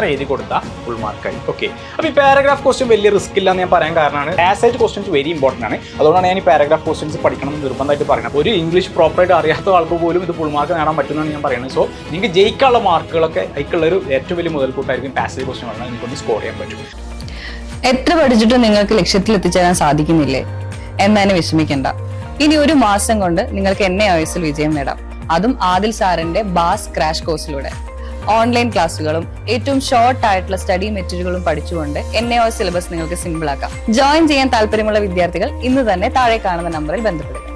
മാത്രം എഴുതി കൊടുത്താൽ ഫുൾ മാർക്കായി ഓക്കെ അപ്പോൾ ഈ പാരഗ്രാഫ് ക്വസ്റ്റ്യൻ വലിയ റിസ്ക് ഇല്ല എന്ന് ഞാൻ പറയാൻ കാരണമാണ്. പാസേജ് ക്വസ്റ്റ്യൻസ് വെരി ഇമ്പോർട്ടന്റ് ആണ്. അതുകൊണ്ടാണ് ഞാൻ ഈ പാരഗ്രാഫ് ക്വസ്റ്റ്യൻസ് പഠിക്കണം എന്ന് നിർബന്ധമായിട്ട് പറയുന്നത്. ഒരു ഇംഗ്ലീഷ് പ്രോപ്പറായിട്ട് അറിയാത്ത ആൾക്ക് പോലും ഇത് ഫുൾ മാർക്ക് നേടാൻ പറ്റുമെന്നാണ് ഞാൻ പറയുന്നത്. സോ നിങ്ങൾക്ക് ജയിക്കാനുള്ള മാർക്കുകളൊക്കെ അതിക്കുള്ള ഒരു ഏറ്റവും വലിയ മുതൽക്കൂട്ടായിരിക്കും പാസേജ് ക്വസ്റ്റ്യൻ പറഞ്ഞാൽ നിങ്ങൾക്കൊന്ന് സ്കോർ ചെയ്യാൻ പറ്റും. എത്ര പഠിച്ചിട്ടും നിങ്ങൾക്ക് ലക്ഷ്യത്തിൽ എത്തിച്ചേരാൻ സാധിക്കുന്നില്ലേ? എന്നതിനെ വിഷമിക്കണ്ട. ഇനി ഒരു മാസം കൊണ്ട് നിങ്ങൾക്ക് എന്നെ എ വിജയം നേടാം. അതും ആദിൽ സാറിന്റെ ബാസ് ക്രാഷ് കോഴ്സിലൂടെ ഓൺലൈൻ ക്ലാസ്സുകളും ഏറ്റവും ഷോർട്ട് ആയിട്ടുള്ള സ്റ്റഡി മെറ്റീരിയലുകളും പഠിച്ചുകൊണ്ട് എൻ എ സിലബസ് നിങ്ങൾക്ക് സിമ്പിൾ ആക്കാം. ജോയിൻ ചെയ്യാൻ താല്പര്യമുള്ള വിദ്യാർത്ഥികൾ ഇന്ന് തന്നെ താഴെ കാണുന്ന നമ്പറിൽ ബന്ധപ്പെടുക.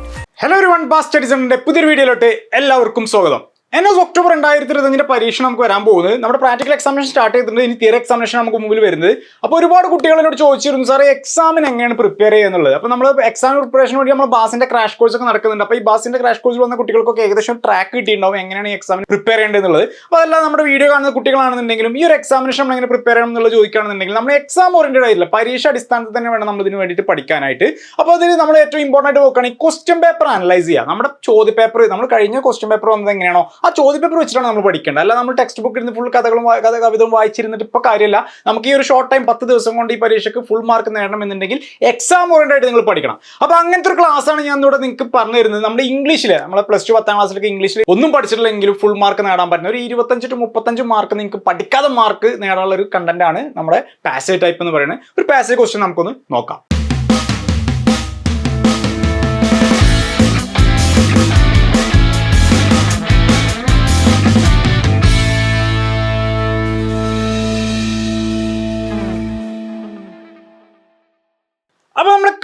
ഹലോ ഒരു വൺ ബാസ് സ്റ്റഡീസിന്റെ പുതിയൊരു വീഡിയോയിലോട്ട് എല്ലാവർക്കും സ്വാഗതം. എൻ എസ് ഒക്ടോബർ രണ്ടായിരത്തി ഇരുപത്തഞ്ചിന്റെ പരീക്ഷ നമുക്ക് വരാൻ പോകുന്നത്. നമ്മുടെ പ്രാക്ടിക്കൽ എക്സാമിനേഷൻ സ്റ്റാർട്ട് ചെയ്തിട്ടുണ്ട്. ഇനി തിയറി എക്സാമിനേഷൻ നമുക്ക് മുമ്പിൽ വരുന്നത്. അപ്പോൾ ഒരുപാട് കുട്ടികൾ എന്നോട് ചോദിച്ചിരുന്നു സാറേ എക്സാമിന് എങ്ങനെയാണ് പ്രിപ്പയർ ചെയ്യുന്നുള്ളത് അപ്പോൾ നമ്മൾ എക്സാം പ്രിപ്പറേഷന് വേണ്ടി നമ്മൾ ബാസിന്റെ ക്രാഷ് കോഴ്സ് ഒക്കെ നടക്കുന്നുണ്ട്. അപ്പോൾ ഈ ബാസിന്റെ ക്രാഷ് കോഴ്സിൽ വന്ന കുട്ടികൾക്കൊക്കെ ഏകദേശം ട്രാക്ക് കിട്ടിയിട്ടുണ്ടാവും. എങ്ങനെയാണ് ഈ എക്സാമിന് പ്രിപ്പയർ ചെയ്യേണ്ടത് എന്നുള്ളത്. അപ്പോൾ അതല്ല നമ്മുടെ വീഡിയോ കാണുന്ന കുട്ടികളാണെന്നുണ്ടെങ്കിലും ഈ ഒരു എക്സാമിനേഷൻ നമ്മൾ എങ്ങനെ പ്രിപ്പയർ ചെയ്യണം എന്നുള്ളത് ചോദിക്കുകയാണെന്നുണ്ടെങ്കിൽ നമ്മൾ എക്സാം ഓറിയന്റഡ് ആയില്ല പരീക്ഷ അടിസ്ഥാനത്തിൽ തന്നെ വേണം നമ്മൾ ഇതിന് വേണ്ടിയിട്ട് പഠിക്കാനായിട്ട്. അപ്പോൾ അതിൽ നമ്മൾ ഏറ്റവും ഇമ്പോർട്ടന്റ് ആയിട്ട് നോക്കുകയാണെങ്കിൽ ക്വസ്റ്റ്യൻ പേപ്പർ അനലൈസ് ചെയ്യുക. നമ്മുടെ ചോദ്യ പേപ്പർ നമ്മൾ കഴിഞ്ഞ ക്വസ്റ്റ്യൻ പേപ്പർ വന്നത് എങ്ങനെയാണോ ആ ചോദ്യ പേപ്പർ വെച്ചിട്ടാണ് നമ്മൾ പഠിക്കേണ്ടത്. അല്ല നമ്മൾ ടെക്സ്റ്റ് ബുക്കിൽ നിന്ന് ഫുൾ കഥകളും കഥ കവിതവും വായിച്ചിരുന്നിട്ട് ഇപ്പോൾ കാര്യമില്ല. നമുക്ക് ഈ ഒരു ഷോർട്ട് ടൈം പത്ത് ദിവസം കൊണ്ട് ഈ പരീക്ഷയ്ക്ക് ഫുൾ മാർക്ക് നേടണം എന്നുണ്ടെങ്കിൽ എക്സാം ഓറിയന്റഡ് ആയിട്ട് നിങ്ങൾ പഠിക്കണം. അപ്പോൾ അങ്ങനത്തെ ഒരു ക്ലാസ്സാണ് ഞാൻ ഇവിടെ നിങ്ങൾക്ക് പറഞ്ഞു തരുന്നത്. നമ്മുടെ ഇംഗ്ലീഷിൽ നമ്മളെ പ്ലസ് ടു പത്താം ക്ലാസ്സിലൊക്കെ ഇംഗ്ലീഷിൽ ഒന്നും പഠിച്ചിട്ടില്ലെങ്കിലും ഫുൾ മാർക്ക് നേടാൻ പറ്റുന്ന ഒരു ഇരുപത്തഞ്ച് ടു മുപ്പത്തഞ്ച് മാർക്ക് നിങ്ങൾക്ക് പഠിക്കാതെ മാർക്ക് നേടാനുള്ള ഒരു കണ്ടന്റ് ആണ് നമ്മുടെ പാസേജ് ടൈപ്പ് എന്ന് പറയുന്നത്. ഒരു പാസേജ് ക്വസ്റ്റ്യൻ നമുക്കൊന്ന് നോക്കാം.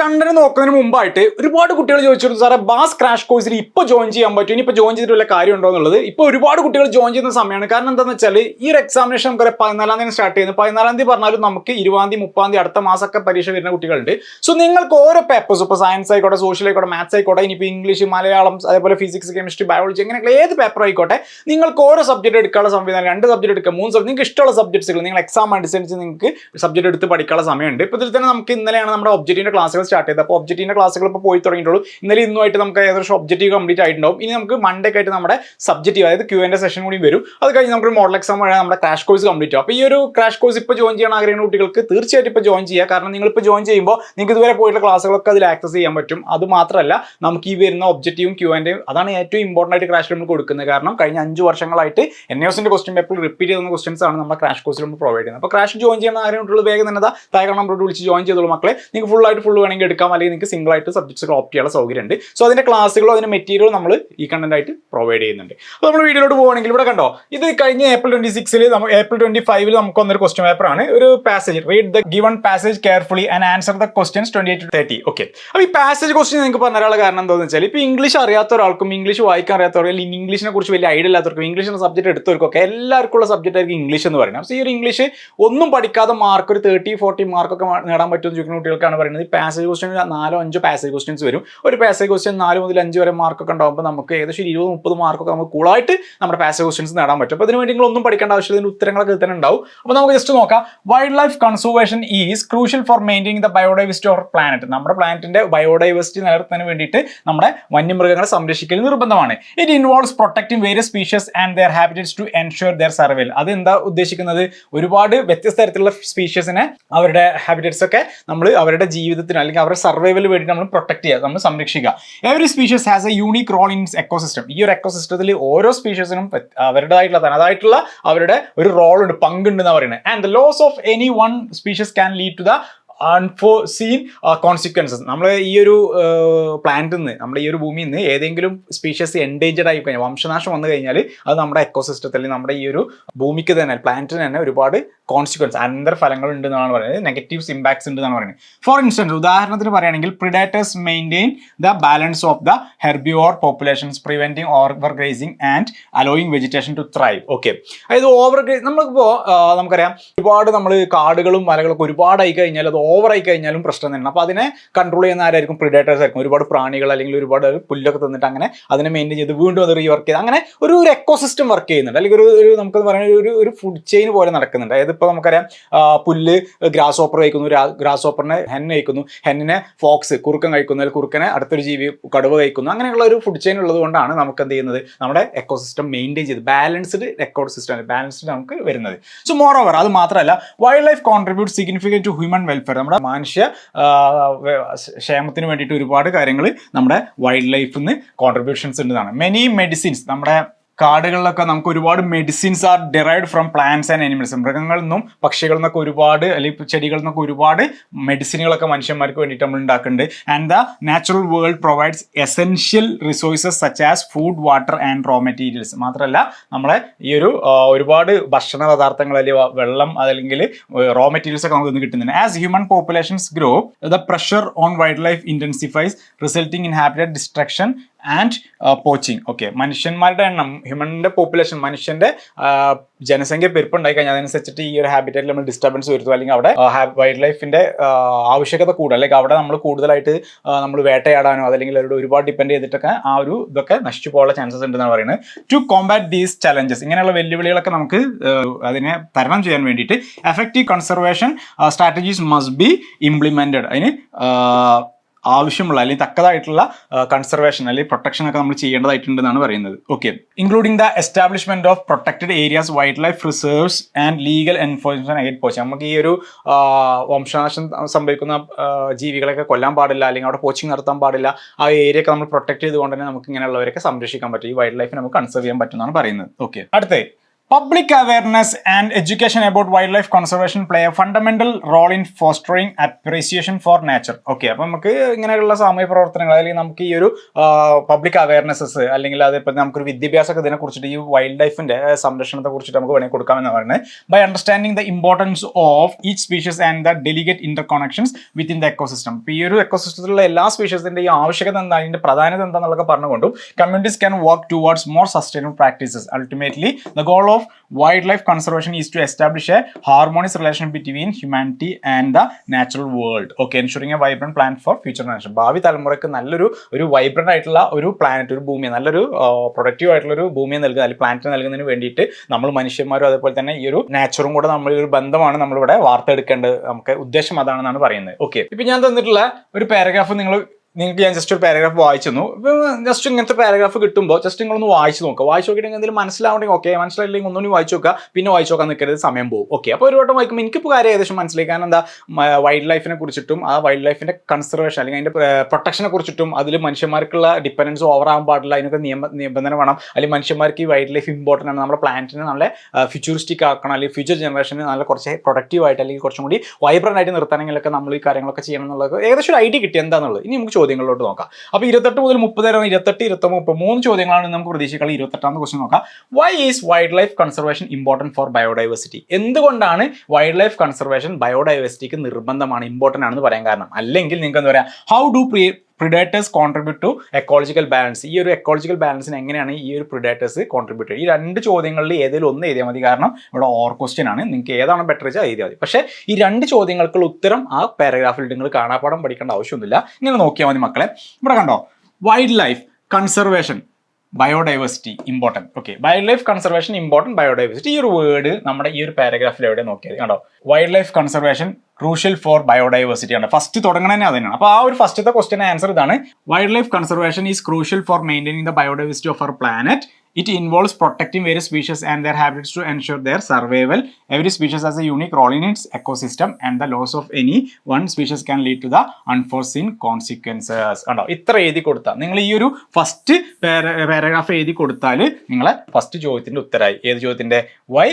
കണ്ടന്റ് നോക്കുന്നതിന് മുമ്പായിട്ട് ഒരുപാട് കുട്ടികൾ ചോദിച്ചിരുന്നു സാറേ ബാസ് ക്രാഷ് കോഴ്സിൽ ഇപ്പോൾ ജോയിൻ ചെയ്യാൻ പറ്റും ഇനി ഇപ്പോൾ ജോയിൻ ചെയ്തിട്ടുള്ള കാര്യം ഉണ്ടോ എന്നുള്ളത്? ഇപ്പോൾ ഒരുപാട് കുട്ടികൾ ജോയിൻ ചെയ്യുന്ന സമയമാണ്. കാരണം എന്താണെന്ന് വെച്ചാൽ ഈ ഒരു എക്സാമിനേഷൻ നമുക്ക് ഒരു പതിനാലാം തീയതി സ്റ്റാർട്ട് ചെയ്യുന്നത്. പതിനാലാം തീയതി പറഞ്ഞാലും നമുക്ക് ഇരുപതാം തീയതി മുപ്പാം തീയതി അടുത്ത മാസമൊക്കെ പരീക്ഷ വരുന്ന കുട്ടികളുണ്ട്. സോ നിങ്ങൾക്ക് ഓരോ പേപ്പേഴ്സ് ഇപ്പോൾ സയൻസ് ആയിക്കോട്ടെ സോഷ്യൽ ആയിക്കോട്ടെ മാത്സ് ആയിക്കോട്ടെ ഇനിയിപ്പോൾ ഇംഗ്ലീഷ് മലയാളം അതേപോലെ ഫിസിക്സ് കെമിസ്ട്രി ബയോളജി അങ്ങനെയൊക്കെ ഏത് പേപ്പർ ആയിക്കോട്ടെ നിങ്ങൾക്ക് ഓരോ സബ്ജക്റ്റ് എടുക്കാനുള്ള സംവിധാനം രണ്ട് സബ്ജക്റ്റ് എടുക്കുക മൂന്ന് സബ്ജക്ട് നിങ്ങൾക്ക് ഇഷ്ടമുള്ള സബ്ജക്ട്സുകൾ നിങ്ങൾ എക്സാം അനുസരിച്ച് നിങ്ങൾക്ക് സബ്ജക്റ്റ് എടുത്ത് പഠിക്കാനുള്ള സമയമുണ്ട്. ഇപ്പോൾ ഇതിൽ തന്നെ നമുക്ക് ഇന്നലെയാണ് നമ്മുടെ ഒബ്ജക്റ്റിന്റെ ക്ലാസ്സുകൾ സ്റ്റാർട്ട് ചെയ്തത്. അപ്പോൾ ഒബ്ജക്റ്റീവിന്റെ ക്ലാസ്സുകൾ ഇപ്പോൾ പോയി തുടങ്ങിയിട്ടുള്ളൂ. ഇന്നലെ ഇന്നുമായിട്ട് നമുക്ക് ഏകദേശം ഒബ്ജക്റ്റീവ് കംപ്ലീറ്റ് ആയിട്ടുണ്ടാവും. ഇനി നമുക്ക് മൺഡേ ആയിട്ട് നമ്മുടെ സബ്ജക്റ്റീവ് അതായത് ക്യൂ എന്റെ സെഷൻ കൂടി വരും. അത് കഴിഞ്ഞ് നമുക്ക് മോഡൽ എക്സാം വഴി നമ്മുടെ ക്രാഷ് കോഴ്സ് കംപ്ലീറ്റ് ആവും. അപ്പോൾ ഈ ഒരു ക്രാഷ് കോഴ്സ് ഇപ്പോൾ ജോയിൻ ചെയ്യാൻ ആഗ്രഹിക്കുന്ന കുട്ടികൾക്ക് തീർച്ചയായിട്ടും ഇപ്പോൾ ജോയിൻ ചെയ്യുക കാരണം നിങ്ങൾ ഇപ്പോൾ ജോയിൻ ചെയ്യുമ്പോൾ നിങ്ങൾക്ക് ഇതുവരെ പോയിട്ടുള്ള ക്ലാസ്സുകളൊക്കെ അതിൽ ആക്സസ് ചെയ്യാൻ പറ്റും. അത് മാത്രമല്ല നമുക്ക് ഈ വരുന്ന ഒബ്ജക്റ്റീവും ക്യൂ എന്റെ അതാണ് ഏറ്റവും ഇമ്പോർട്ടന്റ് ആയിട്ട് ക്രാഷ് നമ്മൾ കൊടുക്കുന്നത്. കാരണം കഴിഞ്ഞ അഞ്ച് വർഷങ്ങളായിട്ട് എൻ എസിന്റെ ക്വസ്റ്റ്യൻ പേപ്പർ റിപ്പീറ്റ് ചെയ്യുന്ന ക്വസ്റ്റ്യൻസ് ആണ് നമ്മുടെ ക്രാഷ് കോഴ്സിൽ നമ്മൾ പ്രൊവൈഡ് ചെയ്യുന്നത്. അപ്പോൾ ക്രാഷ് ജോയിൻ ചെയ്യുന്ന ആഗ്രഹമുള്ള വേഗം തന്നെ താഴെ നമ്മളോട് വിളിച്ച് ജോയിൻ ചെയ്തോളൂ മക്കളെ. നിങ്ങൾക്ക് ഫുൾ ആയിട്ട് ഫുൾ വേണമെങ്കിൽ എടുക്കാം അല്ലെങ്കിൽ നിങ്ങൾക്ക് സിംഗിൾ ആയിട്ട് സബ്ജക്ട്സ് ഓപ്റ്റ് ചെയ്യാനുള്ള സൗകര്യമുണ്ട്. സോ അതിന്റെ ക്ലാസ്സുകളോ അതിന്റെ മെറ്റീരിയലോ നമ്മൾ ഈ കണ്ടന്റ് ആയിട്ട് പ്രൊവൈഡ് ചെയ്യുന്നുണ്ട്. അപ്പോൾ നമ്മൾ വീഡിയോയിലോട്ട് പോകുകയാണെങ്കിൽ ഇവിടെ കണ്ടോ ഇത് കഴിഞ്ഞ ഏപ്രിൽ ട്വന്റി സിക്സിൽ ഏപ്രിൽ ട്വന്റി ഫൈവിൽ നമുക്ക് വന്നൊരു ക്വസ്റ്റ്യൻ പേപ്പർ ആണ്. ഒരു passage read the given passage carefully and answer the questions twenty eight thirty okay അപ്പോൾ ഈ പാസേജ് ക്വസ്റ്റ്യൻ നിങ്ങൾക്ക് പറഞ്ഞ കാരണം എന്താണെന്ന് വെച്ചാൽ ഇപ്പോൾ ഇംഗ്ലീഷ് അറിയാത്ത ഒരാൾക്കും ഇംഗ്ലീഷ് വായിക്കാൻ അറിയാത്തവർക്കും അല്ലെങ്കിൽ ഇംഗ്ലീഷിനെ കുറിച്ച് വലിയ ഐഡിയ ഇല്ലാത്തവർക്കും ഇംഗ്ലീഷ് എന്ന സബ്ജക്ട് എടുത്തവർക്കൊക്കെ എല്ലാവർക്കും ഉള്ള സബ്ജക്റ്റ് ആയിരിക്കും ഇംഗ്ലീഷ് എന്ന് പറയുന്നത്. അപ്പോൾ ഈ ഒരു ഇംഗ്ലീഷ് ഒന്നും പഠിക്കാതെ മാർക്ക് ഒരു തേർട്ടി ഫോർട്ടി മാർക്കൊക്കെ നേടാൻ പറ്റുമെന്ന് ചോദിക്കുന്ന കുട്ടികൾക്കാണ് പറയുന്നത് പാസേജ് ക്വസ്റ്റ്യൻ നാലോ അഞ്ചോ പാസേജ് ക്വസ്റ്റ്യൻസ് വരും. ഒരു പാസേജ് ക്വസ്റ്റ്യൻ നാല് മുതൽ അഞ്ച് വരെ മാർക്കൊക്കെ ഉണ്ടാകുമ്പോൾ നമുക്ക് ഏകദേശം ഇരുപത് മുപ്പത് മാർക്കൊക്കെ നമുക്ക് കൂളായിട്ട് നമ്മുടെ പാസേജ് ക്വസ്റ്റ്യൻസ് നേടാൻ പറ്റും. അപ്പോൾ അതിനുവേണ്ടി നിങ്ങൾ ഒന്നും പഠിക്കേണ്ട ആവശ്യമില്ല. ഇതിന്റെ ഉത്തരങ്ങളൊക്കെ തന്നെ ഉണ്ടാവും. അപ്പോൾ നമുക്ക് ജസ്റ്റ് നോക്കാം. Wildlife conservation is crucial for maintain the biodiversity of planet നമ്മുടെ പ്ലാനറ്റിന്റെ ബയോഡൈവേഴ്സിറ്റി നിലനിർത്തുന്നതിന് വേണ്ടിയിട്ട് നമ്മുടെ വന്യമൃഗങ്ങളെ സംരക്ഷിക്കൽ നിർബന്ധമാണ്. It involves protecting various species and their habitats to ensure their survival അത് എന്താ ഉദ്ദേശിക്കുന്നത്? ഒരുപാട് വ്യത്യസ്ത തരത്തിലുള്ള സ്പീഷ്യസിനെ അവരുടെ ഹാബിറ്ററ്റ്സ് ഒക്കെ നമ്മൾ അവരുടെ ജീവിതത്തിന് അല്ലെങ്കിൽ അവരുടെ സർവൈവൽ വേണ്ടി നമ്മൾ പ്രൊട്ടക്ട് ചെയ്യുക നമ്മൾ സംരക്ഷിക്കുക. Every species has a unique role in ecosystem ഈ ഒരു എക്കോസിസ്റ്റത്തിൽ ഓരോ സ്പീഷ്യസിനും അവരുടേതായിട്ടുള്ള തനതായിട്ടുള്ള അവരുടെ ഒരു റോൾ ഉണ്ട് പങ്കുണ്ട് എന്ന് പറയുന്നത് and the loss of any one species can lead to the unforeseen consequences നമ്മൾ ഈ ഒരു പ്ലാന്റിൽ നിന്ന് നമ്മുടെ ഈ ഒരു ഭൂമിയിൽ നിന്ന് ഏതെങ്കിലും സ്പീഷ്യസ് എൻഡേഞ്ചർഡ് ആയി കഴിഞ്ഞാൽ വംശനാശം വന്നു കഴിഞ്ഞാൽ അത് നമ്മുടെ എക്കോസിസ്റ്റത്തിൽ നമ്മുടെ ഈ ഒരു ഭൂമിക്ക് തന്നെ പ്ലാന്റിന് തന്നെ ഒരുപാട് കോൺസിക്വൻസ് അനന്തരഫലങ്ങൾ ഉണ്ട് എന്നാണ് പറയുന്നത്. നെഗറ്റീവ്സ് ഇമ്പാക്ട്സ് ഉണ്ട് എന്നാണ് പറയുന്നത്. ഫോർ ഇൻസ്റ്റൻസ് ഉദാഹരണത്തിന് പറയുകയാണെങ്കിൽ predators maintain the balance of the herbivore populations preventing overgrazing and allowing vegetation to thrive okay അതായത് ഓവർ ഗ്രേസ് നമ്മളിപ്പോൾ നമുക്കറിയാം ഒരുപാട് നമ്മൾ കാടുകളും മലകളൊക്കെ ഒരുപാടായി കഴിഞ്ഞാൽ അത് ഓവർ ആയി കഴിഞ്ഞാലും പ്രശ്നം തന്നെയാണ്. അപ്പോൾ അതിനെ കൺട്രോൾ ചെയ്യുന്ന ആരായിരിക്കും? പ്രിഡേറ്റേഴ്സ് ആയിരിക്കും. ഒരുപാട് പ്രാണികൾ അല്ലെങ്കിൽ ഒരുപാട് പുല്ലൊക്കെ തന്നിട്ട് അങ്ങനെ അതിനെ മെയിന്റെയിൻ ചെയ്ത് വീണ്ടും അത് റീവർക്ക് ചെയ്ത് അങ്ങനെ ഒരു ഒരു എക്കോസിസ്റ്റം വർക്ക് ചെയ്യുന്നുണ്ട്. അല്ലെങ്കിൽ ഒരു ഒരു നമുക്ക് പറയുന്ന ഒരു ഒരു ഫുഡ് ചെയിൻ പോലെ നടക്കുന്നുണ്ട്. അതായത് ഇപ്പോൾ നമുക്കറിയാം പുല്ല് ഗ്രാസ് ഓപ്പർ കഴിക്കുന്നു ഗ്രാസ് ഓപ്പറിനെ ഹെൻ കഴിക്കുന്നു ഹെന്നിനെ ഫോക്സ് കുറുക്കൻ കഴിക്കുന്നു അല്ലെങ്കിൽ കുറുക്കനെ അടുത്തൊരു ജീവി കടുവ കഴിക്കുന്നു അങ്ങനെയുള്ള ഒരു ഫുഡ് ചെയിൻ ഉള്ളത് കൊണ്ടാണ് നമുക്ക് എന്ത് ചെയ്യുന്നത്? നമ്മുടെ എക്കോസിസ്റ്റം മെയിന്റെയിൻ ചെയ്ത് ബാലൻസ്ഡ് എക്കോ സിസ്റ്റം ബാലൻസ്ഡ് നമുക്ക് വരുന്നത്. സോ മോർ ഓവർ അത് മാത്രമല്ല wildlife contribute significant to human welfare നമ്മുടെ മനുഷ്യ ക്ഷേമത്തിന് വേണ്ടിയിട്ട് ഒരുപാട് കാര്യങ്ങൾ നമ്മുടെ വൈൽഡ് ലൈഫിൽ നിന്ന് കോൺട്രിബ്യൂഷൻസ് ഉണ്ടെന്നാണ്. മെനി മെഡിസിൻസ് നമ്മുടെ കാടുകളിലൊക്കെ നമുക്ക് ഒരുപാട് medicines are derived from plants and animals മൃഗങ്ങളിൽ നിന്നും പക്ഷികളിൽ നിന്നൊക്കെ ഒരുപാട് അല്ലെങ്കിൽ ചെടികളിൽ നിന്നൊക്കെ ഒരുപാട് മെഡിസിനുകളൊക്കെ മനുഷ്യന്മാർക്ക് വേണ്ടിയിട്ട് നമ്മൾ ഉണ്ടാക്കുന്നുണ്ട്. And the natural world provides essential resources such as food water and raw materials മാത്രമല്ല നമ്മളെ ഈ ഒരു ഒരുപാട് ഭക്ഷണ പദാർത്ഥങ്ങൾ അല്ലെങ്കിൽ വെള്ളം അതല്ലെങ്കിൽ റോ മെറ്റീരിയൽസ് ഒക്കെ നമുക്ക് ഇന്ന് കിട്ടുന്നുണ്ട്. As human populations grow the pressure on wildlife intensifies resulting in habitat destruction and poaching okay മനുഷ്യന്മാരുടെ എണ്ണം ഹ്യൂമന്റെ പോപ്പുലേഷൻ മനുഷ്യന്റെ ജനസംഖ്യ പെരുപ്പുണ്ടായി കഴിഞ്ഞാൽ അതനുസരിച്ചിട്ട് ഈ ഒരു ഹാബിറ്ററ്റിൽ നമ്മൾ ഡിസ്റ്റർബൻസ് വരുത്തും. അല്ലെങ്കിൽ അവിടെ വൈൽഡ് ലൈഫിന്റെ ആവശ്യകത കൂടും. അല്ലെങ്കിൽ അവിടെ നമ്മൾ കൂടുതലായിട്ട് നമ്മൾ വേട്ടയാടാനോ അതല്ലെങ്കിൽ അവരോട് ഒരുപാട് ഡിപ്പെൻഡ് ചെയ്തിട്ടൊക്കെ ആ ഒരു ഇതൊക്കെ നശിച്ചു പോകാനുള്ള ചാൻസസ് ഉണ്ടെന്നാണ് പറയുന്നത്. ടു കോമ്പാറ്റ് ദീസ് ചലഞ്ചസ് ഇങ്ങനെയുള്ള വെല്ലുവിളികളൊക്കെ നമുക്ക് അതിനെ തരണം ചെയ്യാൻ വേണ്ടിയിട്ട് effective conservation strategies must be implemented അതിന് ആവശ്യമുള്ള അല്ലെങ്കിൽ തക്കതായിട്ടുള്ള കൺസർവേഷൻ അല്ലെങ്കിൽ പ്രൊട്ടക്ഷൻ ഒക്കെ നമ്മൾ ചെയ്യേണ്ടതായിട്ടുണ്ടെന്നാണ് പറയുന്നത്. Okay including the establishment of protected areas wildlife reserves and legal enforcement again poach നമുക്ക് ഈ ഒരു വംശനാശം സംഭവിക്കുന്ന ജീവികളെയൊക്കെ കൊല്ലാൻ പാടില്ല അല്ലെങ്കിൽ അവിടെ പോച്ചിങ് നടത്താൻ പാടില്ല ആ ഏരിയ ഒക്കെ നമ്മൾ പ്രൊട്ടക്ട് ചെയ്തുകൊണ്ട് തന്നെ നമുക്ക് ഇങ്ങനെയുള്ളവരൊക്കെ സംരക്ഷിക്കാൻ പറ്റും. ഈ വൈൽഡ് ലൈഫ് നമുക്ക് കൺസർവ് ചെയ്യാൻ പറ്റുമെന്നാണ് പറയുന്നത്. ഓക്കെ അടുത്തേ awareness and education about wildlife conservation play a fundamental role in fostering appreciation for nature okay അപ്പം നമുക്ക് ഇങ്ങനെയുള്ള സാമൂഹ്യ പ്രവർത്തനങ്ങൾ അല്ലെങ്കിൽ നമുക്ക് ഈ ഒരു പബ്ലിക് അവയർനെസ്സസ് അല്ലെങ്കിൽ അതിപ്പോൾ നമുക്കൊരു വിദ്യാഭ്യാസമൊക്കെ ഇതിനെ കുറിച്ചിട്ട് ഈ വൈൽഡ് ലൈഫിന്റെ സംരക്ഷണത്തെ കുറിച്ചിട്ട് നമുക്ക് വേണമെങ്കിൽ കൊടുക്കാമെന്ന് പറയുന്നത്. By understanding the importance of each species and the delicate interconnections within the ecosystem ഇപ്പോൾ ഈ ഒരു എക്കോസിസ്റ്റത്തിലുള്ള എല്ലാ സ്പീഷീസിന്റെ ഈ ആവശ്യകത എന്താണ് അതിന്റെ പ്രധാനത എന്താണെന്നുള്ളതൊക്കെ പറഞ്ഞുകൊണ്ടും communities can work towards more sustainable practices ultimately the goal of wildlife conservation is to establish a harmonious relation between humanity and the natural world okay ensuring a vibrant plan for future generation ഭാവി തലമുറയ്ക്ക് നല്ലൊരു ഒരു vibrant ആയിട്ടുള്ള ഒരു planet ഒരു ഭൂമിയെ നല്ലൊരു productive ആയിട്ടുള്ള ഒരു ഭൂമിയെ നൽകുക അല്ലെങ്കിൽ പ്ലാനറ്റ് നൽകുന്നതിന് വേണ്ടിയിട്ട് നമ്മൾ മനുഷ്യന്മാരും അതേപോലെ തന്നെ ഈ ഒരു നാച്ചുറും കൂടെ നമ്മൾ ഒരു ബന്ധമാണ് നമ്മളിവിടെ വാർത്തെടുക്കേണ്ടത്. നമുക്ക് ഉദ്ദേശം അതാണെന്നാണ് പറയുന്നത്. ഓക്കെ ഇപ്പൊ ഞാൻ തന്നിട്ടുള്ള ഒരു പാരഗ്രാഫ് നിങ്ങൾ നിങ്ങൾക്ക് ഞാൻ ജസ്റ്റ് ഒരു പാരഗ്രാഫ് വായിച്ചു ജസ്റ്റ് ഇങ്ങനത്തെ പാരഗ്രാഫ് കിട്ടുമ്പോൾ ജസ്റ്റ് നിങ്ങളൊന്ന് വായിച്ചു നോക്കുക വായിച്ചു നോക്കിയിട്ട് എന്തെങ്കിലും മനസ്സിലാവണമെങ്കിൽ ഓക്കെ മനസ്സിലായില്ലെങ്കിൽ ഒന്നുകൂടി വായിച്ചു നോക്കുക. പിന്നെ വായിച്ചു നോക്കാൻ നിൽക്കരുത് സമയം പോകും. ഓക്കെ അപ്പോൾ ഒരു വട്ടം വായിക്കുമ്പോൾ എനിക്കിപ്പോൾ കാര്യം ഏകദേശം മനസ്സിലായി. കാരണം എന്താ വൈൽഡ് ലൈഫിനെ കുറിച്ചിട്ടും ആ വൈൽഡ് ലൈഫിന്റെ കൺസർവേഷൻ അല്ലെങ്കിൽ അതിന്റെ പ്രൊട്ടക്ഷനെ കുറിച്ചിട്ടും അതിൽ മനുഷ്യന്മാർക്കുള്ള ഡിപ്പെൻഡൻസ് ഓവർ പാടില്ല. അതിനൊക്കെ നിയമ നിബന്ധന വേണം. അല്ലെങ്കിൽ മനുഷ്യന്മാർക്ക് ഈ വൈൽഡ് ലൈഫ് ഇമ്പോർട്ടന്റ് ആണ്. നമ്മുടെ പ്ലാനറ്റിനെ നല്ല ഫ്യൂച്ചറിസ്റ്റിക് ആക്കണം. അല്ലെങ്കിൽ ഫ്യൂച്ചർ ജനറേഷന് നല്ല കുറച്ച് പ്രൊഡക്റ്റീവ് ആയിട്ട് അല്ലെങ്കിൽ കുറച്ചും കൂടി വൈബ്രന്റ് ആയിട്ട് നിർത്തണമെങ്കിലൊക്കെ നമ്മൾ ഈ കാര്യങ്ങളൊക്കെ ചെയ്യണം എന്നുള്ളത് ഏകദേശം ഒരു ഐഡിയ കിട്ടി. എന്താണെന്നുള്ളത് ഇനി നമുക്ക് ചോദ്യങ്ങളിലോട്ട് നോക്കാം. അപ്പോൾ ഇരുപത്തെട്ട് മുതൽ മുപ്പത് വരെ ഇരുപത്തെട്ട് ഇരുപത്തി മുപ്പത് മൂന്ന് ചോദ്യങ്ങളാണ് നമുക്ക് പ്രതീക്ഷിക്കുന്നത് ഇരുപത്തെട്ടാമത്തെ ക്വസ്റ്റ് നോക്കാം. Why is wildlife conservation important for biodiversity എന്തുകൊണ്ടാണ് വൈൽഡ് ലൈഫ് കൺസർവേഷൻ ബയോഡൈവേഴ്സിറ്റിക്ക് നിർബന്ധമാണ് ഇമ്പോർട്ടന്റ് ആണെന്ന് പറയാൻ കാരണം? അല്ലെങ്കിൽ നിങ്ങൾക്ക് എന്താ പറയുക how do predators contribute to ecological balance ഈ ഒരു എക്കോളജിക്കൽ ബാലൻസിന് എങ്ങനെയാണ് ഈ ഒരു പ്രിഡേറ്റേഴ്സ് കോൺട്രിബ്യൂട്ട് ഈ രണ്ട് ചോദ്യങ്ങളിൽ ഏതെങ്കിലും ഒന്ന് എഴുതിയാൽ മതി. കാരണം ഇവിടെ ഓർ ക്വസ്റ്റ്യൻ ആണ്. നിങ്ങൾക്ക് ഏതാണ് ബെറ്റർ വെച്ചാൽ എഴുതിയാൽ മതി. പക്ഷേ ഈ രണ്ട് ചോദ്യങ്ങൾക്കുള്ള ഉത്തരം ആ പാരഗ്രാഫിൽ നിങ്ങൾ കാണാപ്പാടം പഠിക്കേണ്ട ആവശ്യമൊന്നുമില്ല. ഇങ്ങനെ നോക്കിയാൽ മതി മക്കളെ. ഇവിടെ കണ്ടോ? Wildlife conservation biodiversity important okay wildlife conservation important biodiversity ഈ ഒരു വേർഡ് നമ്മുടെ ഈ ഒരു പാരഗ്രാഫിൽ എവിടെ നോക്കിയത്? കണ്ടോ? Wildlife conservation crucial for biodiversity ആണ്. ഫസ്റ്റ് തുടങ്ങണ തന്നെ അതന്നെയാണ്. അപ്പോൾ ആ ഒരു ഫസ്റ്റത്തെ ക്വസ്റ്റ്യൻ ആൻസർ ഇതാണ്. Wildlife conservation is crucial for maintaining the biodiversity of our planet it involves protecting various species and their habitats to ensure their survival. Every species has a unique role in its ecosystem and the loss of any one species can lead to the unforeseen consequences. കണ്ടോ? ഇത്ര എഴുതി കൊടുത്താൽ നിങ്ങൾ ഈ ഒരു first paragraph എഴുതി കൊടുത്താൽ നിങ്ങളെ ഫസ്റ്റ് ചോദ്യത്തിന്റെ ഉത്തരമായി ഏത് ചോദ്യത്തിന്റെ why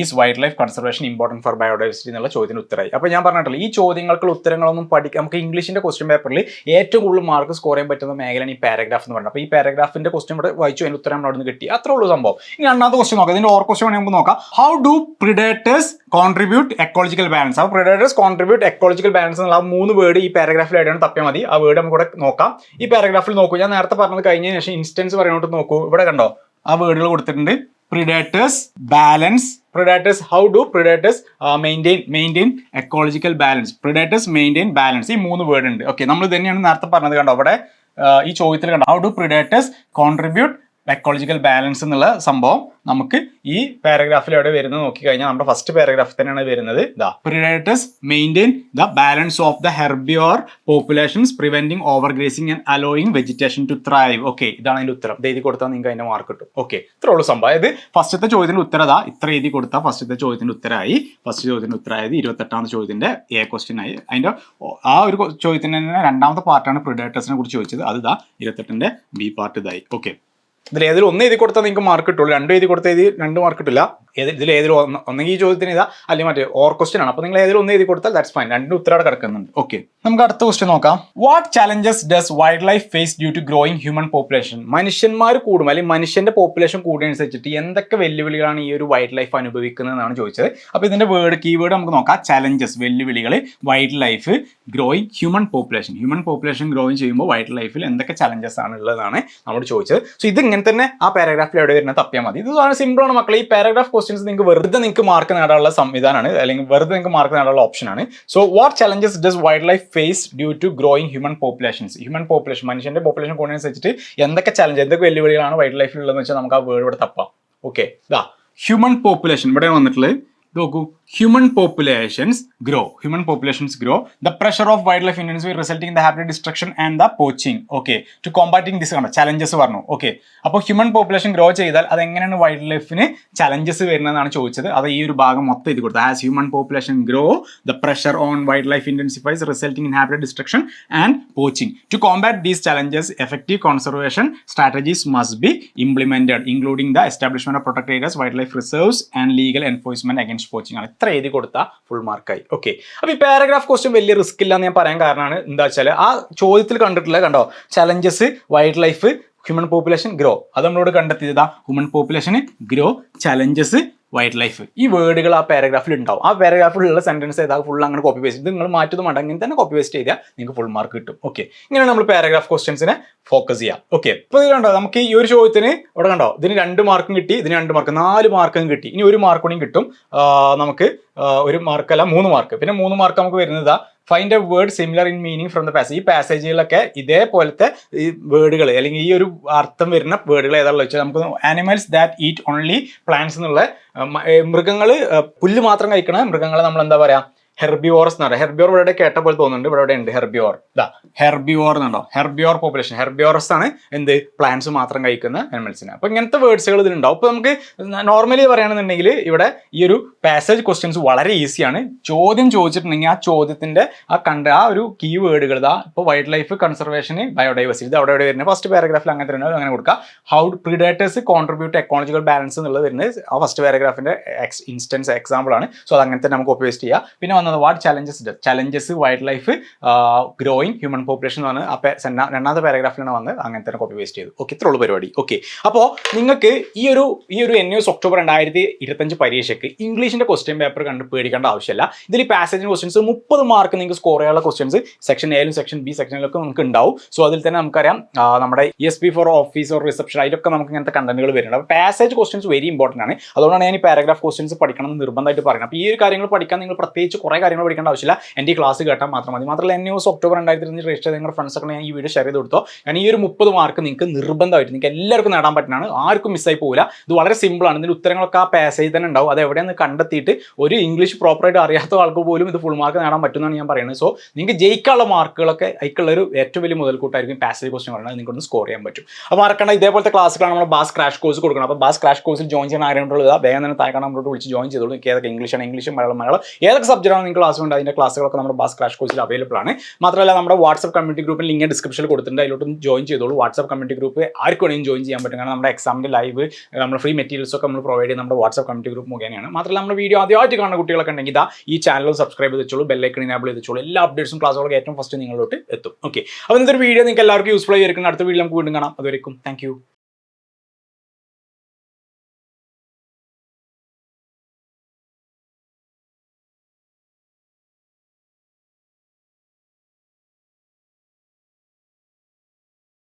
is wildlife conservation important for biodiversity എന്നുള്ള ചോദ്യത്തിന് ഉത്തരമായി അപ്പോൾ ഞാൻ പറഞ്ഞിട്ടില്ല ഈ ചോദ്യങ്ങൾക്കുള്ള ഉത്തരങ്ങളൊന്നും പഠിക്കാം നമുക്ക് ഇംഗ്ലീഷിന്റെ ക്വസ്റ്റ്യൻ പേപ്പറിൽ ഏറ്റവും കൂടുതൽ മാർക്ക് സ്കോർ ചെയ്യാൻ പറ്റുന്ന മേഖലയാണ് ഈ പാരഗ്രാഫ് എന്ന് പറയുന്നത് അപ്പോൾ ഈ പാരഗ്രാഫിന്റെ ക്വസ്റ്റ്യൻ ഇവിടെ വായിച്ചു. അതിന്റെ ഉത്തരം നമ്മൾ അവിടെ നിന്ന് കിട്ടി. അത്രേ ഉള്ളൂ സംഭവം. ഇനി രണ്ടാമത്തെ ക്വസ്റ്റ്യൻ നോക്കാം. ഇതിന്റെ ഓർ ക്വസ്റ്റ്യൻ നമുക്ക് നോക്കാം. How do predators contribute ecological balance അപ്പോൾ പ്രിഡേറ്റേഴ്സ് കോൺട്രിബ്യൂട്ട് എക്കോളജിക്കൽ ബാലൻസ് എന്നുള്ള ആ മൂന്ന് വേർഡ് ഈ പാരഗ്രാഫിൽ എവിടെയാണ് തപ്പിയാൽ മതി. ആ വേർഡ് നമുക്ക് ഇവിടെ നോക്കാം. ഈ പാരഗ്രാഫിൽ നോക്കൂ. ഞാൻ നേരത്തെ പറഞ്ഞത് കഴിഞ്ഞതിന് ശേഷം ഇൻസ്റ്റൻസ് പറയുന്നോട്ട് നോക്കൂ. ഇവിടെ കണ്ടോ? ആ വേർഡുകൾ കൊടുത്തിട്ടുണ്ട്. Predators balance predators how do predators maintain maintain ecological balance predators maintain balance ഈ മൂന്ന് വേർഡ് ഉണ്ട്. ഓക്കെ നമ്മൾ ഇതന്നെയാണ് നേരത്തെ പറഞ്ഞത് കണ്ടോ? അവിടെ ഈ ചോദ്യത്തിൽ കണ്ടോ? How do predators contribute ecological balance എന്നുള്ള സംഭവം നമുക്ക് ഈ പാരഗ്രാഫിൽ എവിടെ വരുന്നത് നോക്കിക്കഴിഞ്ഞാൽ നമ്മുടെ ഫസ്റ്റ് പാരഗ്രാഫിൽ തന്നെയാണ് വരുന്നത്. The predators maintain the balance of the herbivore populations preventing overgrazing and allowing vegetation to thrive okay ഇതാണ് അതിന്റെ ഉത്തരം. എഴുതി കൊടുത്താൽ നിങ്ങൾക്ക് അതിന്റെ മാർക്ക് കിട്ടും. ഓക്കെ ഇത്രേ ഉള്ളൂ സംഭവം. അതായത് ഫസ്റ്റത്തെ ചോദ്യത്തിന്റെ അതാ ഇത്ര എഴുതി കൊടുത്താൽ ഫസ്റ്റത്തെ ചോദ്യത്തിന്റെ ഉത്തരമായി ഫസ്റ്റ് ചോദ്യത്തിന്റെ ഉത്തരമായത് ഇരുപത്തെട്ടാമത്തെ ചോദ്യത്തിന്റെ എ ക്വസ്റ്റ്യൻ ആയി. അതിന്റെ ആ ഒരു ചോദ്യത്തിന് തന്നെ രണ്ടാമത്തെ പാർട്ടാണ് പ്രിഡേറ്റേഴ്സിനെ കുറിച്ച് ചോദിച്ചത്. അത് ഇതാ ഇരുപത്തെട്ടിന്റെ ബി പാർട്ട് ഇതായി. ഓക്കെ ഇതിൽ ഏതിൽ ഒന്ന് എഴുതി കൊടുത്താൽ നിങ്ങൾക്ക് മാർക്ക് കിട്ടുള്ളൂ. രണ്ട് എഴുതി കൊടുത്താൽ എഴുതി രണ്ട് മാർക്ക് കിട്ടില്ല. ഇതിൽ ഏതിൽ ഒന്ന് ഒന്നെങ്കിൽ ഈ ചോദ്യത്തിന് ഇതാ. അല്ലെങ്കിൽ മറ്റേ ഓർ ക്വസ്റ്റ്യൻ ആണ്. അപ്പോൾ നിങ്ങൾ ഏതിൽ ഒന്ന് എഴുതി കൊടുത്താൽ ദാറ്റ്സ് ഫൈൻ രണ്ട് ഉത്തരം അവിടെ കിടക്കുന്നുണ്ട്. ഓക്കെ നമുക്ക് അടുത്ത ക്വസ്റ്റ്യൻ നോക്കാം. What challenges does wildlife face due to growing human population മനുഷ്യന്മാർ കൂടും. അല്ലെങ്കിൽ മനുഷ്യന്റെ പോപ്പുലേഷൻ കൂടുന്നതനുസരിച്ചിട്ട് എന്തൊക്കെ വെല്ലുവിളികളാണ് ഈ ഒരു വൈൽഡ് ലൈഫ് അനുഭവിക്കുന്നതെന്നാണ് ചോദിച്ചത്. അപ്പോൾ ഇതിന്റെ വേർഡ് കീവേഡ് നമുക്ക് നോക്കാം. ചലഞ്ചസ് വെല്ലുവിളികൾ wildlife growing human population human population growing ചെയ്യുമ്പോൾ വൈൽഡ് ലൈഫിൽ എന്തൊക്കെ ചലഞ്ചസ് ആണ് ഉള്ളതാണ് നമ്മൾ ചോദിച്ചത്. സോ ഇത് ഇങ്ങനെ തന്നെ ആ പാരഗ്രാഫിൽ എവിടെ വരുന്ന തപ്പിയാൽ മതി. ഇത് വളരെ സിമ്പിൾ ആണ് മക്കളെ. ഈ പാരഗ്രാഫ് ക്വസ്റ്റ്യൻസ് നിങ്ങൾക്ക് വെറുതെ നിങ്ങൾക്ക് മാർക്ക് നേടാനുള്ള സംവിധാനമാണ്. അല്ലെങ്കിൽ വെറുതെ നിങ്ങൾക്ക് മാർക്ക് നേടാനുള്ള ഓപ്ഷനാണ് so what challenges does wildlife face due to growing human populations human population മനുഷ്യന്റെ പോപ്പുലേഷൻ കൂടുന്നതനുസരിച്ചിട്ട് എന്തൊക്കെ ചലഞ്ച് എന്തൊക്കെ വെല്ലുവിളികളാണ് വൈൽഡ് ലൈഫിൽ ഉള്ളതെന്ന് വെച്ചാൽ നമുക്ക് ആ വേർഡ് ഇവിടെ തപ്പാം. ഓക്കെ ഇതാ ഹ്യൂമൻ പോപ്പുലേഷൻ ഇവിടെ വന്നിട്ടുള്ളത്. നോക്കൂ. Human populations grow human populations grow the pressure of wildlife intense resulting the habit destruction and the poaching okay to combating this കണ്ടോ? ചലഞ്ചസ് പറഞ്ഞു. ഓക്കെ അപ്പോൾ ഹ്യൂമൻ പോപ്പുലേഷൻ ഗ്രോ ചെയ്താൽ അത് എങ്ങനെയാണ് വൈൽഡ് ലൈഫിന് ചലഞ്ചസ് വരുന്നതെന്നാണ് ചോദിച്ചത്. അത് ഈ ഒരു ഭാഗം മൊത്തം ഇത് കൊടുത്തു. As human population grow the pressure on wildlife intensifies resulting in habit destruction and poaching to combat these challenges effective conservation strategies must be implemented including the establishment of protect areas wildlife reserves and legal enforcement against poaching ആണ്. ഇത്ര എഴുതി കൊടുത്താൽ full മാർക്കായി okay അപ്പോൾ ഈ paragraph question വലിയ risk ഇല്ല എന്ന് ഞാൻ പറയാൻ കാരണമാണ്. എന്താ വെച്ചാൽ ആ ചോദ്യത്തിൽ കണ്ടിട്ടുള്ളത് കണ്ടോ? Challenges wildlife human population grow അത് നമ്മളോട് കണ്ടെത്തിയതാ ഹ്യൂമൻ പോപ്പുലേഷന് ഗ്രോ ചലഞ്ചസ് വൈൽഡ് ലൈഫ് ഈ വേർഡുകൾ ആ പാരഗ്രാഫിൽ ഉണ്ടാവും. ആ പാരഗ്രാഫിലുള്ള സെന്റൻസ് ഏതാ? ഫുൾ അങ്ങനെ കോപ്പി പേസ്റ്റ് നിങ്ങൾ മാറ്റുന്നത് വേണ്ട. അങ്ങനെ തന്നെ കോപ്പി പേസ്റ്റ് ചെയ്താൽ നിങ്ങൾക്ക് ഫുൾ മാർക്ക് കിട്ടും. ഓക്കെ ഇങ്ങനെ നമ്മൾ പാരഗ്രാഫ് ക്വസ്റ്റ്യൻസിനെ ഫോക്കസ് ചെയ്യാം. ഓക്കെ ഇപ്പോൾ ഇത് കണ്ടോ? നമുക്ക് ഈ ഒരു ചോദ്യത്തിന് ഇവിടെ കണ്ടോ? ഇതിന് രണ്ട് മാർക്കും കിട്ടി ഇതിന് രണ്ട് മാർക്ക് നാല് മാർക്കും കിട്ടി. ഇനി ഒരു മാർക്ക് കൂടി കിട്ടും. നമുക്ക് ഒരു മാർക്കല്ല മൂന്ന് മാർക്ക് പിന്നെ മൂന്ന് മാർക്ക് നമുക്ക് വരുന്നത് find a word similar in meaning from the passage ഈ പാസേജുകളൊക്കെ ഇതേപോലത്തെ ഈ വേർഡുകൾ അല്ലെങ്കിൽ ഈ ഒരു അർത്ഥം വരുന്ന വേർഡുകൾ ഏതാണെന്ന് വെച്ചാൽ നമുക്ക് animals that eat only plants എന്നുള്ള മൃഗങ്ങൾ പുല്ല് മാത്രം കഴിക്കണ മൃഗങ്ങളെ നമ്മൾ എന്താ പറയാ ഹെർബിയോറസ് എന്ന് പറയാം ഹെർബിയോർ ഇവിടെ കേട്ട പോലെ തോന്നുന്നുണ്ട്. ഇവിടെ ഇവിടെ ഉണ്ട് ഹെർബിയോർ ഇതാ ഹെർബിയോർ എന്നുണ്ടോ ഹെർബിയോർ പോപ്പുലേഷൻ ഹെർബിയോർസ് ആണ് എന്ത്? പ്ലാന്റ്സ് മാത്രം കഴിക്കുന്ന അനിമൽസിന് അപ്പൊ ഇങ്ങനത്തെ വേർഡ്സുകൾ ഇതിലുണ്ടാവും. അപ്പൊ നമുക്ക് നോർമലി പറയുകയാണെന്നുണ്ടെങ്കിൽ ഇവിടെ ഈ ഒരു പാസേജ് ക്വസ്റ്റ്യൻസ് വളരെ ഈസിയാണ് ചോദ്യം ചോദിച്ചിട്ടുണ്ടെങ്കിൽ ആ ചോദ്യത്തിന്റെ ആ കണ്ട ആ ഒരു കീ വേർഡുകൾ ഇതാ ഇപ്പോൾ വൈൽഡ് ലൈഫ് കൺസർവേഷന് ബയോഡൈവേഴ്സിറ്റി ഇത് അവിടെ ഇവിടെ വരുന്നത്? ഫസ്റ്റ് പാരഗ്രാഫിൽ അങ്ങനെ തന്നെ അങ്ങനെ കൊടുക്കുക how predators contribute ecological balance എന്നുള്ളത് വരുന്നത് ആ ഫസ്റ്റ് പാരഗ്രാഫിന്റെ എക്സ് ഇൻസ്റ്റൻസ് എക്സാമ്പിൾ ആണ്. സോ അത് അങ്ങനെ തന്നെ നമുക്ക് കോപ്പി ചെയ്യാം. പിന്നെ വന്നത്? What challenges challenges wildlife growing human population എന്ന് പറഞ്ഞ് ആ രണ്ടാമത്തെ പാരഗ്രാഫിലാണ് വന്ന് അങ്ങനെ തന്നെ കോപ്പി പേസ്റ്റ് ചെയ്തു. ഓക്കെ ഇത്ര ഉള്ളൂ പരിപാടി. ഓക്കെ അപ്പോൾ നിങ്ങൾക്ക് ഈ ഒരു ഈ ഒരു എൻ എസ് ഒക്ടോബർ രണ്ടായിരത്തി ഇരുപത്തഞ്ച് പരീക്ഷയ്ക്ക് ഇംഗ്ലീഷിന്റെ ക്വസ്റ്റ്യൻ പേപ്പർ കണ്ട് പേടിക്കേണ്ട ആവശ്യമില്ല. ഇതിൽ പാസേജിന് ക്വസ്റ്റ്യൻസ് മുപ്പത് മാർക്ക് നിങ്ങൾക്ക് സ്കോർ ചെയ്യാനുള്ള ക്വസ്റ്റ്യൻസ് സെക്ഷൻ എയിലും സെക്ഷൻ ബി സെക്ഷനിലൊക്കെ നമുക്ക് ഉണ്ടാവും. സോ അതിൽ തന്നെ നമുക്കറിയാം നമ്മുടെ S P four office or reception അതിലൊക്കെ നമുക്ക് ഇങ്ങനത്തെ കണ്ടന്റുകൾ വരുന്നുണ്ട്. അപ്പോൾ പാസേജ് ക്വസ്റ്റ്യൻസ് വെരി ഇമ്പോർട്ടന്റ് ആണ്. അതുകൊണ്ടാണ് ഞാൻ ഈ പാരഗ്രാഫ് ക്വസ്റ്റ്യൻസ് പഠിക്കണം എന്ന് നിർബന്ധമായിട്ട് പറയുന്നത്. അപ്പോൾ ഈ ഒരു കാര്യങ്ങൾ പഠിക്കാൻ നിങ്ങൾ പ്രത്യേകിച്ച് കുറേ കാര്യങ്ങൾ പഠിക്കേണ്ട ആവശ്യമില്ല. എന്റെ ഈ ക്ലാസ് കേട്ടാൽ മാത്രം മതി. മാത്രമല്ല എൻ ന്യൂസ് ഒക്ടോബർ രണ്ടായിരത്തി ഇരുപത്തി രജിസ്റ്റർ ചെയ്ത നിങ്ങളുടെ ഫ്രണ്ട്സ് ഒക്കെ ഞാൻ ഈ വീഡിയോ ഷെയർ ചെയ്ത് കൊടുത്തോ. കാരണം ഈ ഒരു മുപ്പത് മാർക്ക് നിങ്ങൾക്ക് നിർബന്ധമായിട്ട് നിങ്ങൾക്ക് എല്ലാവർക്കും നേടാൻ പറ്റുന്നതാണ്. ആർക്കും മിസ്സായി പോകില്ല ഇത് വളരെ സിമ്പിളാണ് ഇതിന്റെ ഉത്തരങ്ങളൊക്കെ ആ പാസേജ് തന്നെ ഉണ്ടാവും. അത് എവിടെയെന്ന് കണ്ടെത്തിയിട്ട് ഒരു ഇംഗ്ലീഷ് പ്രോപ്പറായിട്ട് അറിയാത്ത ആൾക്ക് പോലും ഇത് ഫുൾ മാർക്ക് നേടാൻ പറ്റുമെന്നാണ് ഞാൻ പറയുന്നത്. സോ നിങ്ങൾക്ക് ജയിക്കാനുള്ള മാർക്കുകളൊക്കെ അതിക്കുള്ള ഒരു ഏറ്റവും വലിയ മുതൽക്കൂട്ടായിരിക്കും പാസേജ് ക്വസ്റ്റ്യൻ പറയുന്നത്. നിങ്ങൾക്ക് സ്കോർ ചെയ്യാൻ പറ്റും. അപ്പോൾ മറക്കണ്ട ഇതേപോലത്തെ ക്ലാസ്സുകളാണ് നമ്മൾ ബാസ് ക്രാഷ് കോഴ്സ് കൊടുക്കണം അപ്പോൾ ബാസ് ക്രാഷ് കോഴ്സിൽ ജോയിൻ ചെയ്യാൻ ആരെങ്കിലും വേഗം തന്നെ താഴെ നമ്മളോട് വിളിച്ച് ജോയിൻ ചെയ്തോളൂ. ഏതൊക്കെ ഇംഗ്ലീഷാണ് ഇംഗ്ലീഷ് മലയാളം മലയാളം. ഏതൊക്കെ സബ്ജക്റ്റാണ് നിങ്ങൾക്ക് ക്ലാസ് ഉണ്ട് അതിന്റെ ക്ലാസ്സുകളൊക്കെ നമ്മുടെ ബാസ് ക്രാഷ് കോഴ്സിൽ അവൈലബിൾ ആണ്. മാത്രമല്ല നമ്മുടെ വാട്സ്ആപ്പ് കമ്മ്യൂണിറ്റി ഗ്രൂപ്പിൽ ലിങ്ക് ഡിസ്ക്രിപ്ഷനിൽ കൊടുത്തിട്ടുണ്ട്. അതിലോട്ടും ജോയിൻ ചെയ്തോളൂ. വാട്സ്ആപ്പ് കമ്മ്യൂണിറ്റി ഗ്രൂപ്പ് ആർക്കും വേണമെങ്കിലും ജോയിൻ ചെയ്യാൻ പറ്റും. കാരണം നമ്മുടെ എക്സാമിന്റെ ലൈവ് നമ്മുടെ ഫ്രീ മെറ്റീരിയൽസ് ഒക്കെ നമ്മൾ പ്രൊവൈഡ് ചെയ്യുന്ന നമ്മുടെ വാട്സ്ആപ്പ് കമ്മ്യൂണിറ്റി ഗ്രൂപ്പ് മുഖേനയാണ്. മാത്രമല്ല നമ്മുടെ വീഡിയോ ആദ്യമായിട്ട് കാണുന്ന കുട്ടികളൊക്കെ ഉണ്ടെങ്കിൽ ഇതാ ഈ ചാനൽ സബ്സ്ക്രൈബ് ചെയ്തോളൂ ബെല്ലൈക്കൺ ഇനാബിൾ ചെയ്തോളൂ എല്ലാ അപ്ഡേറ്റ്സും ക്ലാസ്സുകളൊക്കെ ഏറ്റവും ഫസ്റ്റ് നിങ്ങളിലോട്ട് എത്തും. ഓക്കെ അപ്പോൾ ഇന്നത്തെ വീഡിയോ നിങ്ങൾക്ക് എല്ലാവർക്കും യൂസ്ഫുൾ ആയിരിക്കും അടുത്ത വീഡിയോ നമുക്ക് വീണ്ടും കാണാം. അതുവരെയും താങ്ക്